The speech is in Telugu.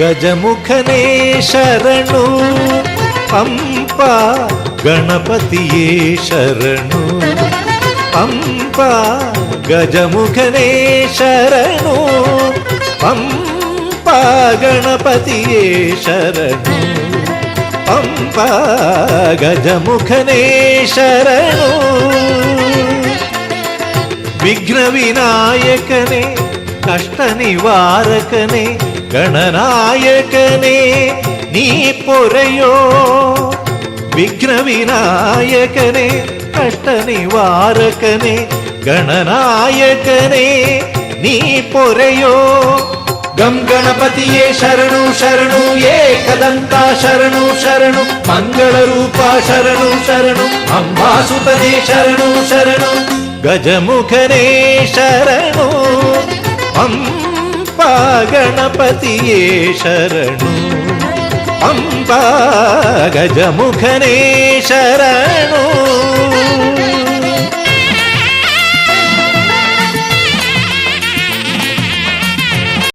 గజముఖనే శరణు. పంప గణపతియే శరణు. పంప గజముఖనే శరణు. పంప గణపతియే శరణు. పంప గజముఖనే శరణు. విఘ్న వినాయకనే కష్ట నివారకనే గణనాయకనే నీ పొరయో విఘ్న వినాయకనే కష్ట నివారకనే గణనాయకనే నీ పొరయో. గం గణపతి ఏ శరణు శరణు ఏ కదంతా శరణు శరణు మంగళ రూప శరణు శరణు అంబాసుపదే శరణు శరణు. గజముఖనే శరణు. గణపతియే శరణు. అంబా గజముఖనే శరణు.